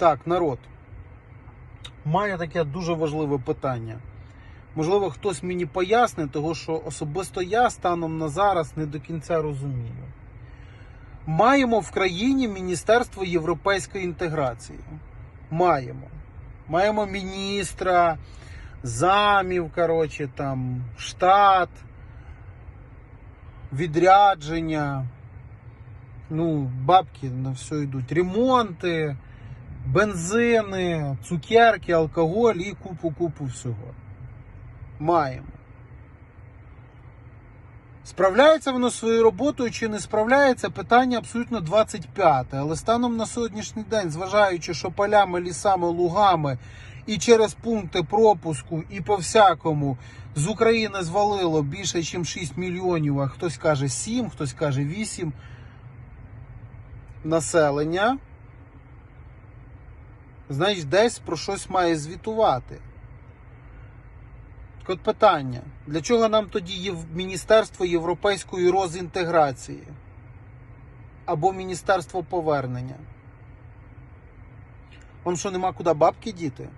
Так, народ. Маю таке дуже важливе питання. Можливо, хтось мені пояснить, того що особисто я станом на зараз не до кінця розумію. Маємо в країні Міністерство європейської інтеграції. Маємо. Маємо міністра, замів, коротше, там, штат, відрядження. Ну, бабки на все йдуть. Ремонти, бензини, цукерки, алкоголь і купу-купу всього. Маємо. Справляється воно своєю роботою чи не справляється, питання абсолютно 25. Але станом на сьогоднішній день, зважаючи, що полями, лісами, лугами і через пункти пропуску, і по всякому з України звалило більше, ніж 6 мільйонів, а хтось каже 7, хтось каже 8 населення, значить, десь про щось має звітувати. Так от питання: для чого нам тоді є Міністерство європейської розінтеграції? Або Міністерство повернення? Вам що нема куди бабки діти?